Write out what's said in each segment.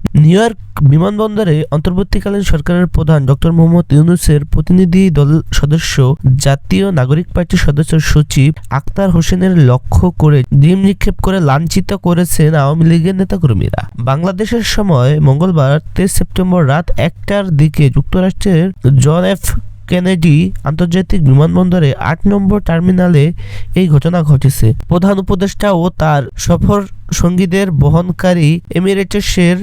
New York বিমানবন্দরে অন্তর্বর্তীকালীন সরকারের প্রধান ডক্টর মোহাম্মদ ইউনুসের প্রতিনিধি দল সদস্য জাতীয় নাগরিক পার্টির সদস্য সচিব আক্তার হোসেনের লক্ষ্য করে ডিম নিক্ষেপ করে লাঞ্ছিত করেছেন আওয়ামী লীগের নেতাকর্মীরা। বাংলাদেশের সময় মঙ্গলবার তেইশ সেপ্টেম্বর রাত একটার দিকে যুক্তরাষ্ট্রের জন এফ কেনেডি আন্তর্জাতিক বিমানবন্দরে আট নম্বর টার্মিনালে এই ঘটনা ঘটেছে। প্রধান উপদেষ্টা ও তার সফর সঙ্গীদের বহনকারী এমিরেটসের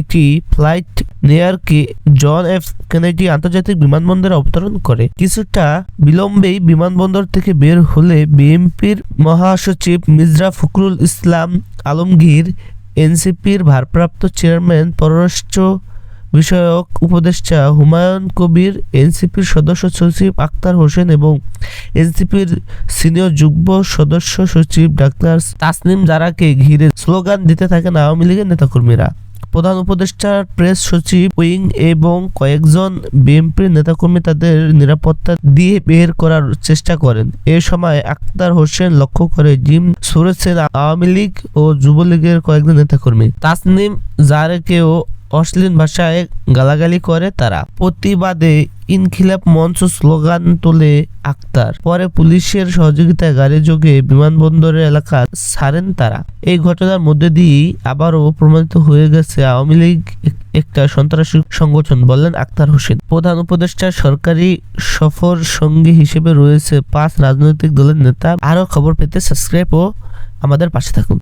একটি ফ্লাইট নিউইয়র্কে জন এফ কেনেডি আন্তর্জাতিক বিমানবন্দরে অবতরণ করে। কিছুটা বিলম্বেই বিমানবন্দর থেকে বের হলে বিএনপির মহাসচিব মির্জা ফখরুল ইসলাম আলমগীর, এনসিপির ভারপ্রাপ্ত চেয়ারম্যান, পররাষ্ট্র বিষয়ক উপদেষ্টা হুমায়ুন কবির, এনসিপির সদস্য সচিব আক্তার হোসেন এবং এনসিপির সিনিয়র যুগ্ম সদস্য সচিব ডাক্তার তাসনিম জারাকে ঘিরে স্লোগান দিতে থাকেন আওয়ামী লীগের নেতাকর্মীরা। প্রধান উপদেষ্টা, প্রেস সচিব উইং এবং কয়েকজন বিএনপির নেতাকর্মী তাদের নিরাপত্তা দিয়ে বের করার চেষ্টা করেন। এ সময় আক্তার হোসেন লক্ষ্য করে জিম সুরেছেন আওয়ামী লীগ ও যুবলীগের কয়েকজন নেতাকর্মী। তাসনিম জারেকেও অশ্লীল ভাষায় গালাগালি করে তারা। প্রতিবাদে ইনখিলাপ মঞ্চ স্লোগান তোলে আক্তার। পরে পুলিশের সহযোগিতায় গাড়ি যোগে বিমানবন্দরের এলাকা ছাড়েন তারা। এই ঘটনার মধ্যে দিয়েই আবারও প্রমাণিত হয়ে গেছে আওয়ামী লীগ একটা সন্ত্রাসী সংগঠন, বললেন আক্তার হোসেন। প্রধান উপদেষ্টা সরকারি সফর সঙ্গী হিসেবে রয়েছে পাঁচ রাজনৈতিক দলের নেতা। আরও খবর পেতে সাবস্ক্রাইব ও আমাদের পাশে থাকুন।